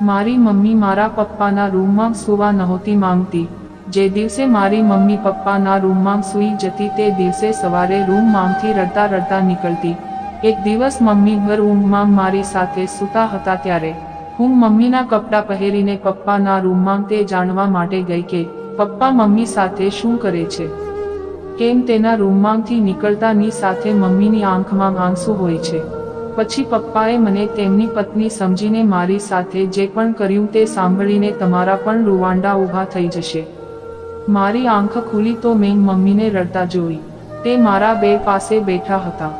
મારી મમ્મી મારા પપ્પાના રૂમમાં સૂવા નહોતી માંગતી. જે દિવસે મારી મમ્મી પપ્પાના રૂમમાં સૂઈ જતી તે દિવસે સવારે રૂમમાંથી રડતા રડતા નીકળતી. એક દિવસ મમ્મી ઘર ઊંઘમાં મારી સાથે સૂતા હતા ત્યારે, હું મમ્મીના કપડાં પહેરીને પપ્પાના રૂમમાં તે જાણવા માટે ગઈ કે, પપ્પા મમ્મી સાથે શું કરે છે? કેમ તેના રૂમમાંથી નીકળતાની સાથે મમ્મીની આંખમાં આંસુ હોય છે? પછી પપ્પાએ મને તેમની પત્ની સમજીને મારી સાથે જે પણ કર્યું તે સાંભળીને તમારા પણ રૂવાંડા ઊભા થઈ જશે. મારી આંખ ખુલી તો મેં મમ્મીને રડતા જોઈ. તે મારા બે પાસે બેઠા હતા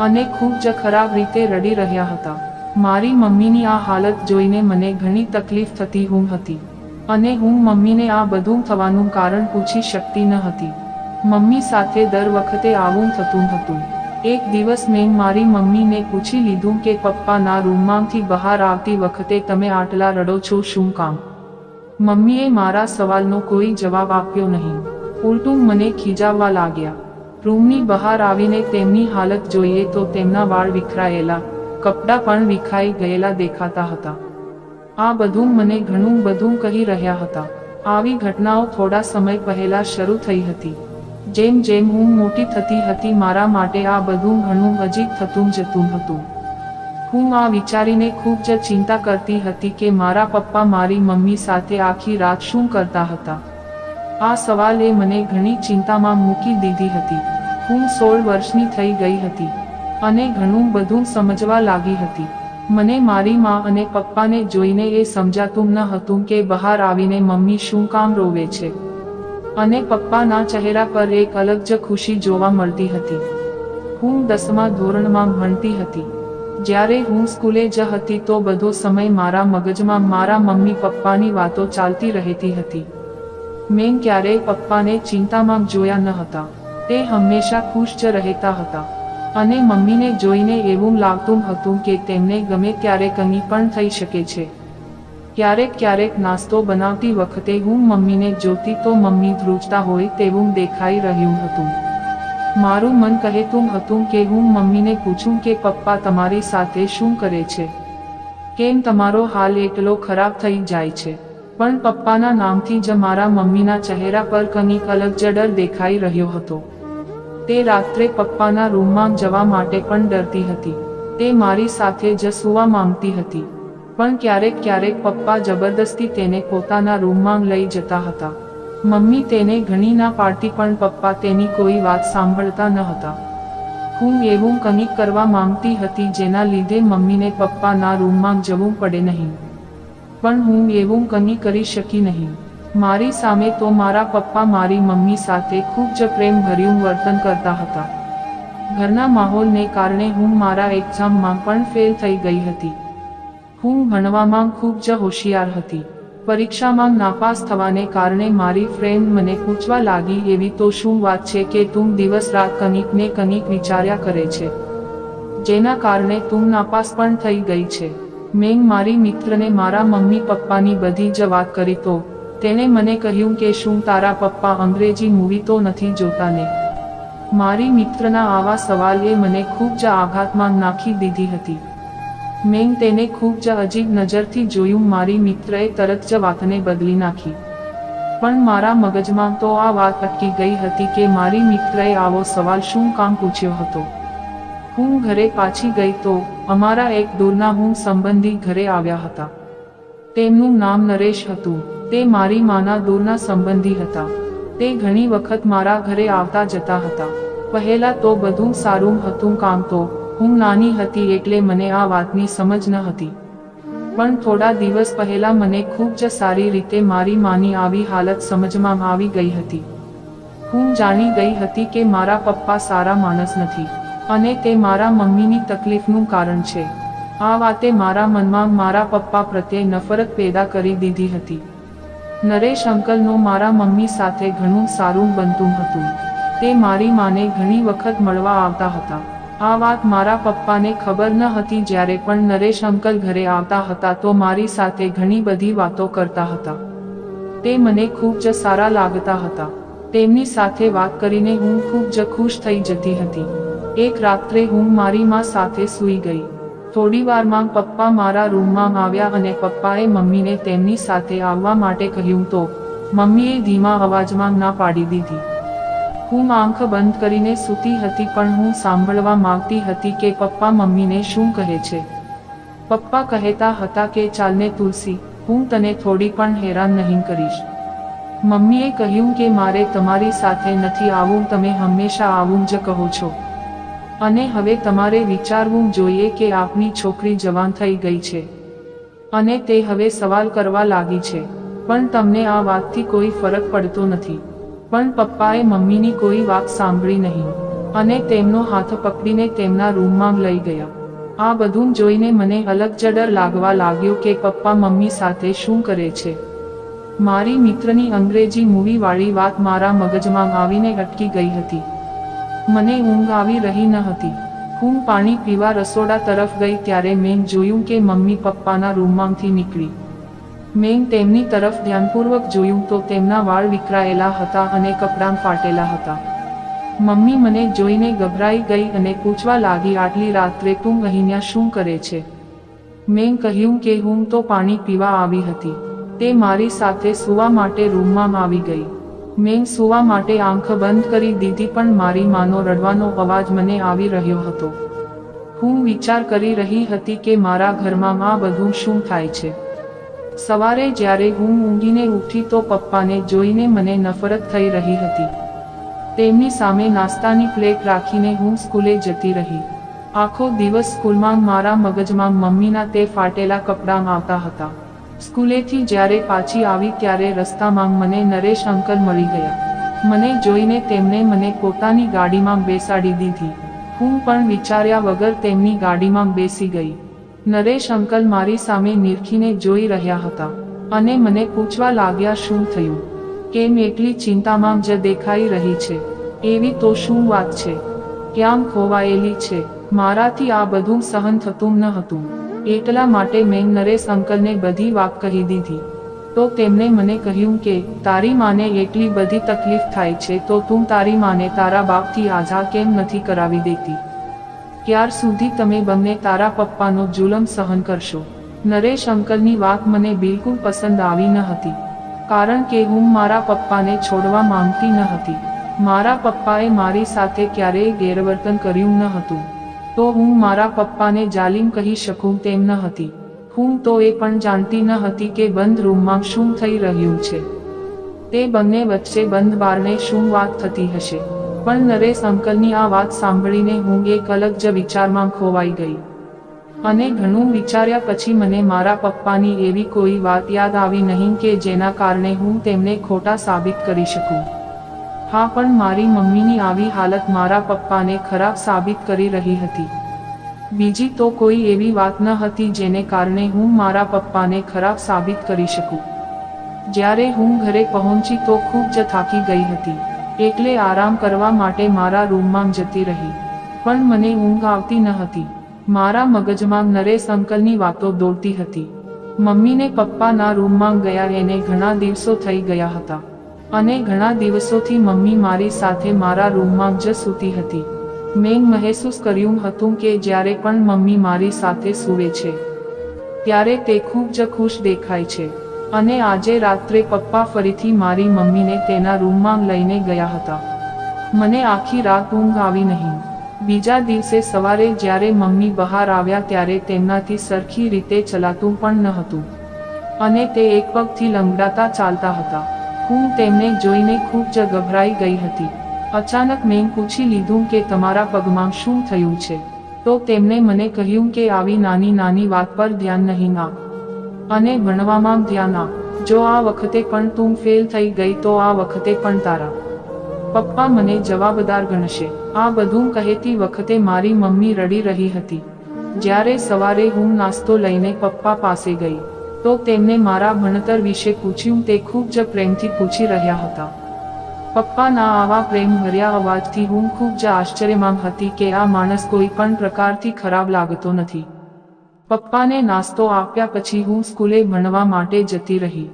અને ખૂબ જ ખરાબ રીતે રડી રહ્યા હતા. મારી મમ્મીની આ હાલત જોઈને મને ઘણી તકલીફ થતી હું હતી અને હું મમ્મીને આ બધું થવાનું કારણ પૂછી શકતી ન હતી. મમ્મી સાથે દર વખતે આવું થતું હતું. એક દિવસ મેં મારી મમ્મીને પૂછી લીધું કે પપ્પાના રૂમમાંથી બહાર આવતી વખતે તમે આટલા રડો છો, શું કામ? મમ્મીએ મારા સવાલનો કોઈ જવાબ આપ્યો નહીં. ઉલટું મને ખીજાવવા લાગ્યા. રૂમની બહાર આવીને તેમની હાલત જોઈએ તો તેમના વાળ વિખરાયેલા, કપડાં પણ વિખાઈ ગયેલા દેખાતા હતા. આ બધું મને ઘણું બધું કહી રહ્યા હતા. આવી ઘટનાઓ થોડા સમય પહેલા શરૂ થઈ હતી. જેમ જેમ હું મોટી થતી હતી મારા માટે આ બધું ઘણું અજીબ થતું જતું હતું. હું આ વિચારીને ખૂબ જ ચિંતા કરતી હતી કે મારા પપ્પા મારી મમ્મી સાથે આખી રાત શું કરતા હતા. આ સવાલે મને ઘણી ચિંતામાં મૂકી દીધી હતી. હું સોળ વર્ષની થઈ ગઈ હતી અને ઘણું બધું સમજવા લાગી હતી. મને મારી માં અને પપ્પાને જોઈને એ સમજાતું ન હતું કે બહાર આવીને મમ્મી શું કામ રોવે છે. અને પપ્પાના ચહેરા પર એક અલગ જ ખુશી જોવા મળતી હતી. હું દસમા ધોરણમાં ભણતી હતી. જ્યારે હું સ્કૂલે જ હતી તો બધો સમય મારા મગજમાં મારા મમ્મી પપ્પાની વાતો ચાલતી રહેતી હતી. મેં ક્યારેય પપ્પાને ચિંતામાં જોયા ન હતા. તે હંમેશા ખુશ જ રહેતા હતા. અને મમ્મીને જોઈને એવું લાગતું હતું કે તેમને ગમે ત્યારે કંઈ પણ થઈ શકે છે. ક્યારેક ક્યારેક નાસ્તો બનાવતી વખતે હું મમ્મીને જોતી તો મમ્મી ધ્રુજતા હોય તેવું દેખાઈ રહ્યું હતું. મારું મન કહેતું હતું કે હું મમ્મીને પૂછું કે પપ્પા તમારી સાથે શું કરે છે? કેમ તમારો હાલ એટલો ખરાબ થઈ જાય છે? પણ પપ્પાના નામથી જ મારા મમ્મીના ચહેરા પર કંઈક અલગ જ ડર દેખાઈ રહ્યો હતો. તે રાત્રે પપ્પાના રૂમમાં જવા માટે પણ ડરતી હતી. તે મારી સાથે જ સુવા માંગતી હતી. પણ ક્યારેક ક્યારેક પપ્પા જબરદસ્તી તેને પોતાના રૂમમાં લઈ જતા હતા. મમ્મી તેને ઘણી ના પાડતી પણ પપ્પા તેની કોઈ વાત સાંભળતા ન હતા. હું એવું કંઈક કરવા માંગતી હતી જેના લીધે મમ્મીને પપ્પાના રૂમમાં જવું પડે નહીં. પણ હું એવું કંઈ કરી શકી નહીં. મારી સામે તો મારા પપ્પા મારી મમ્મી સાથે ખૂબ જ પ્રેમભર્યું વર્તન કરતા હતા. ઘરના માહોલને કારણે હું મારા એક્ઝામમાં પણ ફેલ થઈ ગઈ હતી. હું ભણવામાં ખૂબ જ હોશિયાર હતી. પરીક્ષામાં નાપાસ થવાને કારણે મારી ફ્રેન્ડ મને પૂછવા લાગી એવી તો શું વાત છે કે તું દિવસ રાત કનિક ને કનિક વિચાર્યા કરે છે? જેના કારણે તું નાપાસ પણ થઈ ગઈ છે. મેં મારી મિત્રને મારા મમ્મી પપ્પાની બધી જ વાત કરી તો, તેણે મને કહ્યું કે શું તારા પપ્પા અંગ્રેજી મૂવી તો નથી જોતા ને મારી મિત્રના આવા સવાલે મને ખૂબ જ આઘાતમાં નાખી દીધી હતી. મેં તેને ખૂબ જ અજીબ નજરથી જોયું. મારી મિત્રએ તરત જ વાતને બદલી નાખી. પણ મારા મગજમાં તો આ વાત અટકી ગઈ હતી કે મારી મિત્રએ આવો સવાલ શું કામ પૂછ્યો હતો? હું ઘરે પાછી ગઈ તો અમારા એક દૂરના હું સંબંધી ઘરે આવ્યા હતા. તેમનું નામ નરેશ હતું. તે મારી માના દૂરના સંબંધી હતા. તે ઘણી વખત મારા ઘરે આવતા જતા હતા. પહેલા તો બધું સારું હતું કામ તો હું નાની હતી એટલે મને આ વાતની સમજ ન હતી. પણ થોડા દિવસ પહેલા મને ખૂબ જ સારી રીતે મારી માની આવી હાલત સમજમાં આવી ગઈ હતી. હું જાણી ગઈ હતી કે મારા પપ્પા સારા માણસ નથી, અને તે મારા મમ્મીની તકલીફનું કારણ છે. આ વાતે મારા મનમાં મારા પપ્પા પ્રત્યે નફરત પેદા કરી દીધી હતી. નરેશ અંકલનું મારા મમ્મી સાથે ઘણું સારું બનતું હતું. તે મારી માને ઘણી વખત મળવા આવતા હતા. આ વાત મારા પપ્પાને ખબર ન હતી જ્યારે પણ નરેશ અંકલ ઘરે આવતા હતા તો મારી સાથે ઘણી બધી વાતો કરતા હતા. તે મને ખૂબ જ સારા લાગતા હતા. તેમની સાથે વાત કરીને હું ખૂબ જ ખુશ થઈ જતી હતી. એક રાત્રે હું મારી માં સાથે સૂઈ ગઈ. થોડી વારમાં પપ્પા મારા રૂમમાં આવ્યા અને પપ્પાએ મમ્મીને તેમની સાથે આવવા માટે કહ્યું તો, મમ્મીએ ધીમા અવાજમાં ના પાડી દીધી. હું આંખ બંધ કરીને સૂતી હતી પણ હું સાંભળવા માંગતી હતી કે પપ્પા મમ્મીને શું કહે છે. પપ્પા કહેતા હતા કે ચાલને તુલસી, હું તને થોડી પણ હેરાન નહીં કરીશ. મમ્મીએ કહ્યું કે મારે તમારી સાથે નથી આવું, તમે હંમેશા આવું જ કહો છો. અને હવે તમારે વિચારવું જોઈએ કે આપની છોકરી જવાન થઈ ગઈ છે. અને તે હવે સવાલ કરવા લાગી છે. પણ તમને આ વાતથી કોઈ ફરક પડતો નથી. પણ પપ્પાએ મમ્મીની કોઈ વાત સાંભળી નહીં અને તેમનો હાથ પકડીને તેમના રૂમમાં લઈ ગયા. આ બધું જોઈને મને અલગ જડર લાગવા લાગ્યો કે પપ્પા મમ્મી સાથે શું કરે છે. મારી મિત્રની અંગ્રેજી મૂવીવાળી વાત મારા મગજમાં આવીને અટકી ગઈ હતી. મને ઊંઘ આવી રહી ન હતી. હું પાણી પીવા રસોડા તરફ ગઈ ત્યારે મેં જોયું કે મમ્મી પપ્પાના રૂમમાંથી નીકળી. મેં તેમની તરફ ધ્યાનપૂર્વક જોયું તો તેમના વાળ વિખરાયેલા હતા અને કપડાં ફાટેલા હતા. મમ્મી મને જોઈને ગભરાઈ ગઈ અને પૂછવા લાગી, આટલી રાત્રે તું અહીંયા શું કરે છે? મેં કહ્યું કે હું તો પાણી પીવા આવી હતી. તે મારી સાથે સૂવા માટે રૂમમાં આવી ગઈ. મેં સૂવા માટે આંખ બંધ કરી દીધી પણ મારી માનો રડવાનો અવાજ મને આવી રહ્યો હતો. હું વિચાર કરી રહી હતી કે મારા ઘરમાં આ બધું શું થાય છે? સવારે જ્યારે હું ઊંઘીને ઉઠી તો પપ્પાને જોઈને મને નફરત થઈ રહી હતી. તેમની સામે નાસ્તાની પ્લેટ રાખીને હું સ્કૂલે જતી રહી. આખો દિવસ સ્કૂલમાં મારા મગજમાં મમ્મીના તે ફાટેલા કપડાં આવતા હતા. સ્કૂલેથી જ્યારે પાછી આવી ત્યારે રસ્તામાં મને નરેશ અંકલ મળી ગયા. મને જોઈને તેમણે મને પોતાની ગાડીમાં બેસાડી દીધી. હું પણ વિચાર્યા વગર તેમની ગાડીમાં બેસી ગઈ. નરેશ અંકલ મારી સામે નિરખીને જોઈ રહ્યા હતા અને મને પૂછવા લાગ્યા, શું થયું? કેમ એટલી ચિંતામાં જ દેખાઈ રહી છે? એવી તો શું વાત છે? ક્યાં ખોવાયેલી છે? મારાથી આ બધું સહન થતું ન હતું. એટલા માટે મેં નરેશ અંકલને બધી વાત કહી દીધી. તો તેમણે મને કહ્યું કે, તારી માને એટલી બધી તકલીફ થાય છે તો તું તારી માને તારા બાપથી આઝા કેમ નથી કરાવી દેતી? ક્યાર સુધી તમે બંને તારા પપ્પાનો જુલમ સહન કરશો. નરેશ અંકલની વાત મને બિલકુલ પસંદ આવી ન હતી. કારણ કે હું મારા પપ્પાને છોડવા માંગતી ન હતી. મારા પપ્પાએ મારી સાથે ક્યારેય ગેરવર્તન કર્યું ન હતું. તો હું મારા પપ્પાને જાલિમ કહી શકું તેમ ન હતી. હું તો એ પણ જાણતી ન હતી કે બંધ રૂમમાં શું થઈ રહ્યું છે. તે બંને વચ્ચે બંધ બારને શું વાત થતી હશે? પણ નરેશ અંકલની આ વાત સાંભળીને હું એક અલગ જ વિચારમાં ખોવાઈ ગઈ. અને ઘણું વિચાર્યા પછી મને મારા પપ્પાની એવી કોઈ વાત યાદ આવી નહીં કે જેના કારણે હું તેમને ખોટા સાબિત કરી શકું. હા, પણ મારી મમ્મીની આવી હાલત મારા પપ્પાને ખરાબ સાબિત કરી રહી હતી. બીજી તો કોઈ એવી વાત ન હતી જેને કારણે હું મારા પપ્પાને ખરાબ સાબિત કરી શકું. જ્યારે હું ઘરે પહોંચી તો ખૂબ જ થાકી ગઈ હતી. એટલે આરામ કરવા માટે મારા રૂમમાં જતી રહી. પણ મને ઊંઘ આવતી ન હતી. મારા મગજમાં નરેશ અંકલની વાતો દોડતી હતી. મમ્મીને પપ્પાના રૂમમાં ગયા એને ઘણા દિવસો થઈ ગયા હતા. અને ઘણા દિવસોથી મમ્મી મારી સાથે મારા રૂમમાં જ સૂતી હતી. મેં મહેસૂસ કર્યું હતું કે જ્યારે પણ મમ્મી મારી સાથે સૂવે છે, ત્યારે તે ખૂબ જ ખુશ દેખાય છે. અને આજે રાત્રે પપ્પા ફરીથી મારી મમ્મીને તેના રૂમમાં લઈને ગયા હતા. મને આખી રાત ઊંઘ આવી નહીં. બીજા દિવસે સવારે જ્યારે મમ્મી બહાર આવ્યા ત્યારે તેમનાથી સરખી રીતે ચલાતું પણ ન હતું. અને તે એક પગથી લંગડાતા ચાલતા હતા. હું તેમને જોઈને ખૂબ જ ગભરાઈ ગઈ હતી. અચાનક મેં પૂછી લીધું કે તમારા પગમાં શું થયું છે? તો તેમણે મને કહ્યું કે આવી નાની નાની વાત પર ધ્યાન નહીં આપ. અને ભણવામાં ધ્યાન આપ જો આ વખતે પણ તું ફેલ થઈ ગઈ તો આ વખતે પણ તારા. પપ્પા મને જવાબદાર ગણશે. આ બધું કહેતી વખતે મારી મમ્મી રડી રહી હતી. જ્યારે સવારે હું નાસ્તો લઈને પપ્પા પાસે ગઈ, તો તેમને મારા ભણતર વિશે પૂછ્યું તે ખૂબ જ પ્રેમથી પૂછી રહ્યા હતા. પપ્પાના આવા પ્રેમ ભર્યા અવાજથી હું ખૂબ જ આશ્ચર્યમાં હતી કે આ માણસ કોઈ પણ પ્રકારથી ખરાબ લાગતો નથી. પપ્પાને નાસ્તો આપ્યા પછી હું સ્કૂલે ભણવા માટે જતી રહી.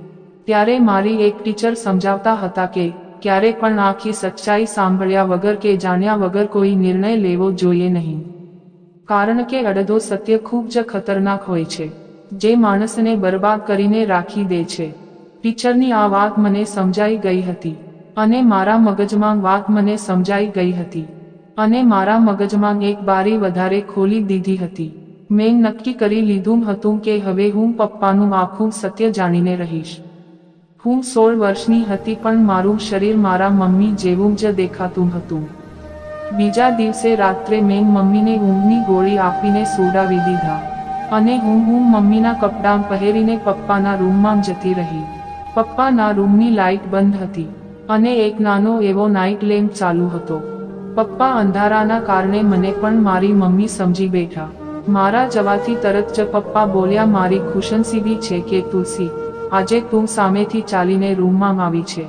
ત્યારે મારી એક ટીચર સમજાવતા હતા કે, ક્યારે પણ આખી સચ્ચાઈ સાંભળ્યા વગર કે જાણ્યા વગર કોઈ નિર્ણય લેવો જોઈએ નહીં. કારણ કે અડધો સત્ય ખૂબ જ ખતરનાક હોય છે, જે માણસને બરબાદ કરીને રાખી દે છે. ટીચરની આ વાત મને સમજાઈ ગઈ હતી, અને મારા મગજમાં વાત મને સમજાઈ ગઈ હતી, અને મારા મગજમાં એક બારી વધારે ખોલી દીધી હતી. મેં નક્કી કરી લીધું હતું કે હવે હું પપ્પાનું આખું સત્ય જાણીને રહીશ. હું સોળ વર્ષની હતી પણ મારું શરીર મારા મમ્મી જેવું જ દેખાતું હતું. બીજા દિવસે રાત્રે મેં મમ્મીને ઊંઘની ગોળી આપીને સુડાવી દીધા. અને હું હું મમ્મીના કપડાં પહેરીને પપ્પાના રૂમમાં જતી રહી. પપ્પાના રૂમની લાઇટ બંધ હતી. અને એક નાનો એવો નાઇટ લેમ્પ ચાલુ હતો. પપ્પા અંધારાના કારણે મને પણ મારી મમ્મી સમજી બેઠા. મારા જવાથી તરત જ પપ્પા બોલ્યા, મારી ખુશનસીબી છે કે તુલસી, આજે તું સામેથી ચાલીને રૂમમાં આવી છે.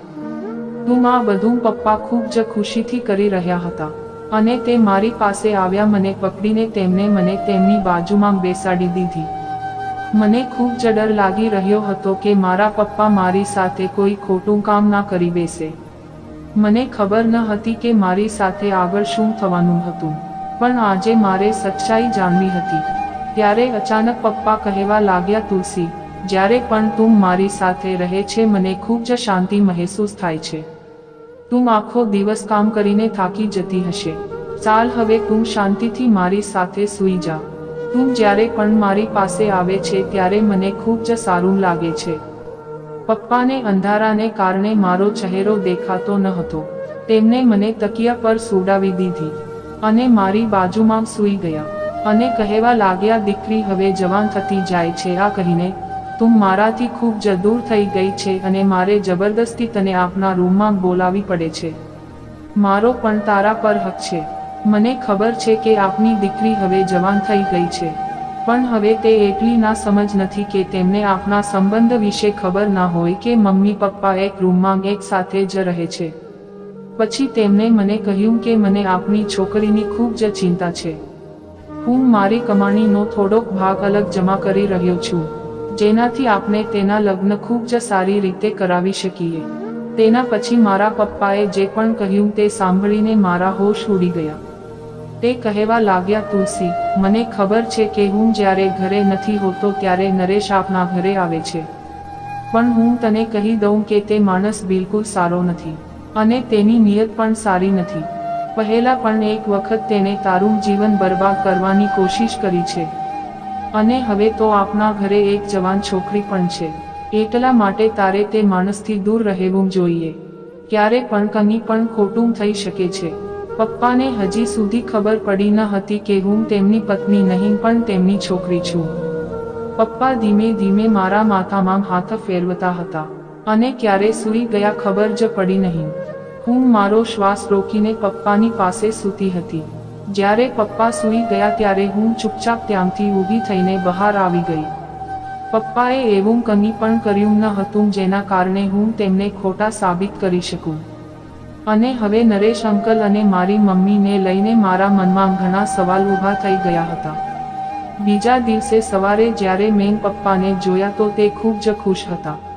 તું આ બધું પપ્પા ખૂબ જ ખુશીથી કરી રહ્યા હતા અને તે મારી પાસે આવ્યા મને પકડીને તેમને મને તેમની બાજુમાં બેસાડી દીધી. મને ખૂબ જ ડર લાગી રહ્યો હતો કે મારા પપ્પા મારી સાથે કોઈ ખોટું કામ ના કરી બેસે. મને ખબર ન હતી કે મારી સાથે આગળ શું થવાનું હતું. પણ આજે મારે સચ્ચાઈ જાણવી હતી. ત્યારે અચાનક પપ્પા કહેવા લાગ્યા, તુલસી, જ્યારે પણ તું મારી સાથે રહે છે, મને ખૂબ જ શાંતિ મહેસૂસ થાય છે. તું આખો દિવસ કામ કરીને થાકી જતી હશે. ચાલ, હવે તું શાંતિથી મારી સાથે સૂઈ જા. તું જ્યારે પણ મારી પાસે આવે છે, ત્યારે મને ખૂબ જ સારું લાગે છે. પપ્પાને અંધારાને કારણે મારો ચહેરો દેખાતો ન હતો. તેમને મને તકિયા પર સુડાવી દીધી. અને મારી બાજુમાં સૂઈ ગયા. અને કહેવા લાગ્યા, દીકરી, હવે જવાન થતી જાય છે. આ કહીને, તું મારાથી ખૂબ જ દૂર થઈ ગઈ છે અને મારે જબરદસ્તી તને આપના રૂમમાં બોલાવી પડે છે. મારો પણ તારા પર હક છે. મને ખબર છે કે આપની દીકરી હવે જવાન થઈ ગઈ છે. પણ હવે તે એટલી ના સમજ નથી કે તેમને આપના સંબંધ વિશે ખબર ના હોય કે મમ્મી પપ્પા એક રૂમમાં એક સાથે જ રહે છે. પછી તેમણે મને કહ્યું કે મને આપની છોકરીની ખૂબ જ ચિંતા છે. હું મારી કમાણીનો થોડોક ભાગ અલગ જમા કરી રહ્યો છું, જેનાથી આપણે તેના લગ્ન ખૂબ જ સારી રીતે કરાવી શકીએ. તેના પછી મારા પપ્પાએ જે પણ કહ્યું તે સાંભળીને મારા હોશ ઉડી ગયા. તે કહેવા લાગ્યા, તુલસી, મને ખબર છે કે હું જ્યારે ઘરે નથી હોતો ત્યારે નરેશ આપના ઘરે આવે છે. પણ હું તને કહી દઉં કે તે માણસ બિલકુલ સારો નથી. અને તેની નિયત પણ સારી નથી. પહેલા પણ એક વખત તેને તારું જીવન બરબાદ કરવાની કોશિશ કરી છે. અને હવે તો આપના ઘરે એક જવાન છોકરી પણ છે. એટલા માટે તારે તે માણસથી દૂર રહેવું જોઈએ. ક્યારે પણ કંઈ પણ ખોટું થઈ શકે છે. પપ્પાને હજી સુધી ખબર પડી ન હતી કે હું તેમની પત્ની નહીં, પણ તેમની છોકરી છું. પપ્પા ધીમે ધીમે મારા માથામાં હાથ ફેરવતા હતા. અને ક્યારે સૂઈ ગયા ખબર જ પડી નહીં. હું મારો શ્વાસ રોકીને પપ્પાની પાસે સૂતી હતી. જ્યારે પપ્પા સૂઈ ગયા ત્યારે હું ચૂપચાપ ત્યાંથી ઊભી થઈને બહાર આવી ગઈ. પપ્પાએ એવું કંઈ પણ કર્યું ન હતું જેના કારણે હું તેમને ખોટા સાબિત કરી શકું. અને હવે નરેશ અંકલ અને મારી મમ્મીને લઈને મારા મનમાં ઘણા સવાલ ઊભા થઈ ગયા હતા. બીજા દિવસે સવારે જ્યારે મેં પપ્પાને જોયા તો તે ખૂબ જ ખુશ હતા.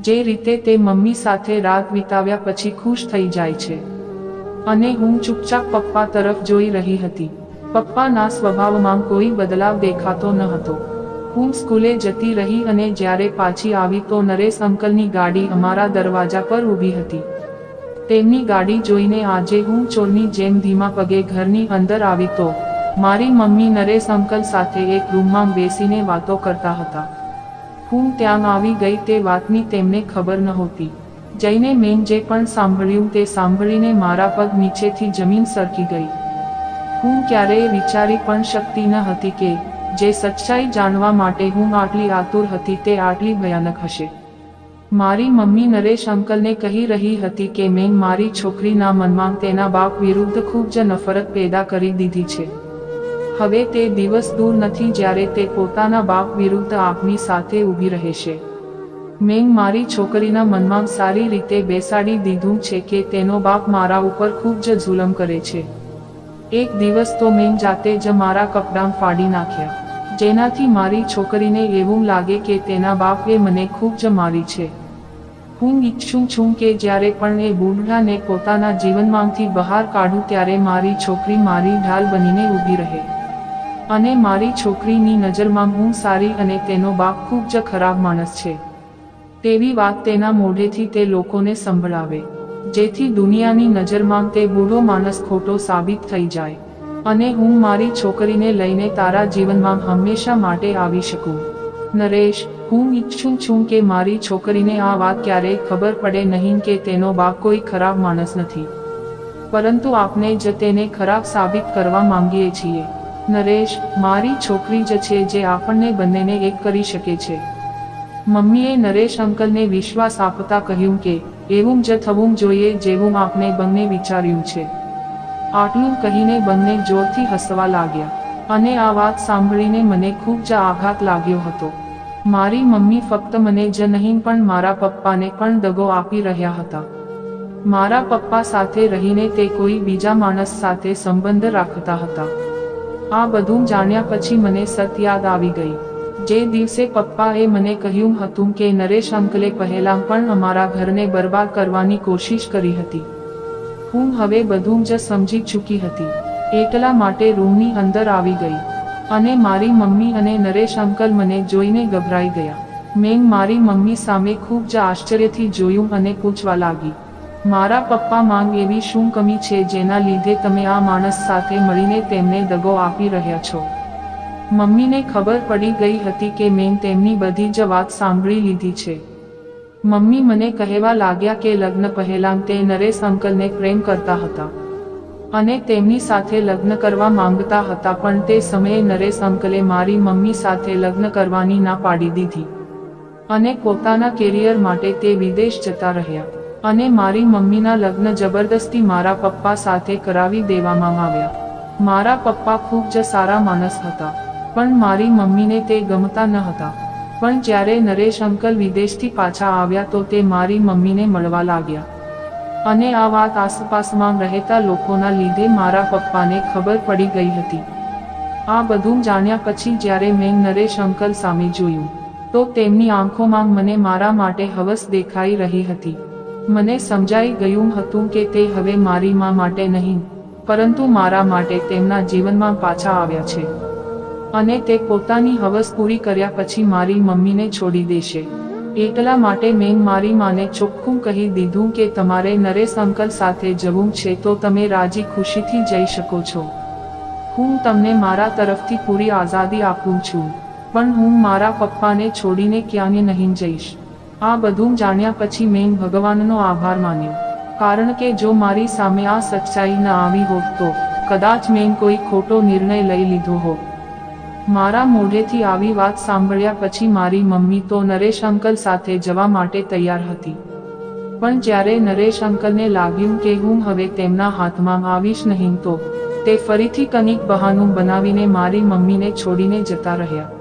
જે રીતે તે મમ્મી સાથે રાત વિતાવ્યા પછી ખુશ થઈ જાય છે. અને હું ચૂપચાપ પપ્પા તરફ જોઈ રહી હતી. પપ્પાના સ્વભાવમાં કોઈ બદલાવ દેખાતો ન હતો. હું સ્કૂલે જતી રહી અને જ્યારે પાછી આવી તો નરેશ અંકલની ગાડી અમારા દરવાજા પર ઊભી હતી. તેમની ગાડી જોઈને આજે હું ચોરની જેમ ધીમા પગે ઘરની અંદર આવી તો, મારી મમ્મી નરેશ અંકલ સાથે એક રૂમમાં બેસીને વાતો કરતા હતા. હું ત્યાં આવી ગઈ તે વાતની તેમને ખબર નહોતી. જઈને મેં જે પણ સાંભળ્યું તે સાંભળીને મારા પગ નીચેથી જમીન સરકી ગઈ. હું ક્યારેય વિચારી પણ શક્તિ ન હતી કે, જે સચ્ચાઈ જાણવા માટે હું આટલી આતુર હતી તે આટલી ભયાનક હશે. મારી મમ્મી નરેશ અંકલને કહી રહી હતી કે મેં મારી છોકરીના મનમાં તેના બાપ વિરુદ્ધ ખૂબ જ નફરત પેદા કરી દીધી છે. હવે તે દિવસ દૂર નથી જ્યારે તે પોતાના બાપ વિરુદ્ધ આપની સાથે ઊભી રહેશે. મેં મારી છોકરીના મનમાં સારી રીતે બેસાડી દીધું છે કે તેનો બાપ મારા ઉપર ખૂબ જ જુલમ કરે છે. એક દિવસ તો મેં જાતે જ મારા કપડાં ફાડી નાખ્યા, જેનાથી મારી છોકરીને એવું લાગે કે તેના બાપે મને ખૂબ જ મારી છે. હું ઈચ્છું છું કે જ્યારે પણ એ બુઢાને પોતાના જીવનમાંથી બહાર કાઢું ત્યારે મારી છોકરી મારી ઢાલ બનીને ઊભી રહે. અને મારી છોકરીની નજરમાં હું સારી અને તેનો બાપ ખૂબ જ ખરાબ માણસ છે. તેવી વાત તેના મોઢેથી તે લોકોને સંભળાવે, જેથી દુનિયાની નજરમાં તે બૂઢો માણસ ખોટો સાબિત થઈ જાય, અને હું મારી છોકરીને લઈને તારા જીવનમાં હંમેશા માટે આવી શકું. નરેશ, હું ઈચ્છું છું કે મારી છોકરીને આ વાત ક્યારેય ખબર પડે નહીં કે તેનો બાપ કોઈ ખરાબ માણસ નથી. પરંતુ આપણે જ તેને ખરાબ સાબિત કરવા માંગીએ છીએ. નરેશ, મારી છોકરી જ છે જે આપણને બંનેને એક કરી શકે છે. મમ્મીએ નરેશ અંકલને વિશ્વાસ આપતા કહ્યું કે, એવું જ થવું જોઈએ જેવું આપણે બંને વિચાર્યું છે. આટલું કહીને બંને જોરથી હસવા લાગ્યા. અને આ વાત સાંભળીને મને ખૂબ જ આઘાત લાગ્યો હતો. મારી મમ્મી ફક્ત મને જ નહીં, પણ મારા પપ્પાને પણ દગો આપી રહ્યા હતા. મારા પપ્પા સાથે રહીને તે કોઈ બીજા માણસ સાથે સંબંધ રાખતા હતા. આ બધું જાણ્યા પછી મને સત યાદ આવી ગઈ. જે દિવસે પપ્પાએ મને કહ્યું હતું કે નરેશ અંકલે પહેલા પણ અમારા ઘરને બરબાદ કરવાની કોશિશ કરી હતી. હું હવે બધું જ સમજી ચૂકી હતી. એકલા માટે રૂમની અંદર આવી ગઈ. અને મારી મમ્મી અને નરેશ અંકલ મને જોઈને ગભરાઈ ગયા. મેં મારી મમ્મી સામે ખૂબ જ આશ્ચર્યથી જોયું અને પૂછવા લાગી. મારા પપ્પા માંગ એવી શું કમી છે જેના લીધે તમે આ માણસ સાથે મળીને તેમને દગો આપી રહ્યા છો? મમ્મીને ખબર પડી ગઈ હતી કે મેં તેમની બધી જ વાત સાંભળી લીધી છે. મમ્મી મને કહેવા લાગ્યા કે લગ્ન પહેલાં તે નરેશ અંકલને પ્રેમ કરતા હતા. અને તેમની સાથે લગ્ન કરવા માંગતા હતા પણ તે સમયે નરેશ અંકલે મારી મમ્મી સાથે લગ્ન કરવાની ના પાડી દીધી. અને પોતાના કેરિયર માટે તે વિદેશ જતા રહ્યા. અને મારી મમ્મીના લગ્ન જબરદસ્તી મારા પપ્પા સાથે કરાવી દેવામાં આવ્યા. મારા પપ્પા ખૂબ જ સારા માણસ હતા, પણ મારી મમ્મીને તે ગમતા ન હતા. પણ જ્યારે નરેશ અંકલ વિદેશથી પાછા આવ્યા તો તે મારી મમ્મીને મળવા લાગ્યા. અને આ વાત આસપાસમાં રહેતા લોકોના લીધે મારા પપ્પાને ખબર પડી ગઈ હતી. આ બધું જાણ્યા પછી જ્યારે મેં નરેશ અંકલ સામે જોયું, તો તેમની આંખોમાં મને મારા માટે હવસ દેખાઈ રહી હતી. મને સમજાઈ ગયું હતું કે તે હવે મારી માં માટે નહીં, પરંતુ મારા માટે તેમના જીવનમાં પાછા આવ્યા છે. અને તે પોતાની હવસ પૂરી કર્યા પછી મારી મમ્મીને છોડી દેશે. એટલા માટે મેં મારી માને ચોખ્ખું કહી દીધું કે તમારે નરેશ અંકલ સાથે જવું છે તો તમે રાજી ખુશીથી જઈ શકો છો. હું તમને મારા તરફથી પૂરી આઝાદી આપું છું, પણ હું મારા પપ્પાને છોડીને ક્યાંય નહીં જઈશ. આ બધું જાણ્યા પછી મેં ભગવાનનો આભાર માન્યો. કારણ કે જો મારી સામે આ સચ્ચાઈ ન આવી હોત તો, કદાચ મેં કોઈ ખોટો નિર્ણય લઈ લીધો હોત. મારા મોઢેથી આવી વાત સાંભળ્યા પછી મારી મમ્મી તો નરેશ અંકલ સાથે જવા માટે તૈયાર હતી. પણ જ્યારે નરેશ અંકલને લાગ્યું કે હું હવે તેમના હાથમાં આવીશ નહીં તો, તે ફરીથી કનિક બહાનું બનાવીને મારી મમ્મીને છોડીને જતા રહ્યા.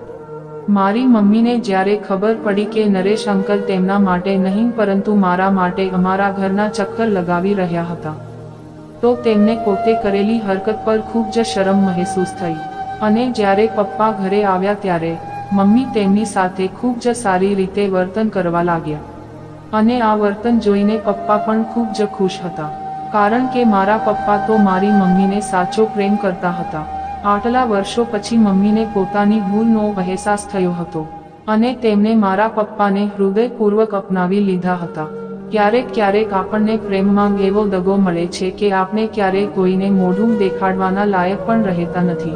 મારી મમ્મીને જ્યારે ખબર પડી કે નરેશ અંકલ તેમના માટે નહીં, પરંતુ મારા માટે અમારા ઘરના ચક્કર લગાવી રહ્યા હતા, તો તેમને પોતે કરેલી હરકત પર ખૂબ જ શરમ મહેસૂસ થઈ. અને જ્યારે પપ્પા ઘરે આવ્યા ત્યારે, મમ્મી તેમની સાથે ખૂબ જ સારી રીતે વર્તન કરવા લાગ્યા. અને આ વર્તન જોઈને પપ્પા પણ ખૂબ જ ખુશ હતા, કારણ કે મારા પપ્પા તો મારી મમ્મીને સાચો પ્રેમ કરતા હતા. આટલા વર્ષો પછી મમ્મીને પોતાની ભૂલનો અહેસાસ થયો હતો. અને તેમણે મારા પપ્પાને હૃદયપૂર્વક અપનાવી લીધા હતા. ક્યારેક ક્યારેક આપણને પ્રેમમાં એવો દગો મળે છે કે આપણે ક્યારેય કોઈને મોઢું દેખાડવાના લાયક પણ રહેતા નથી.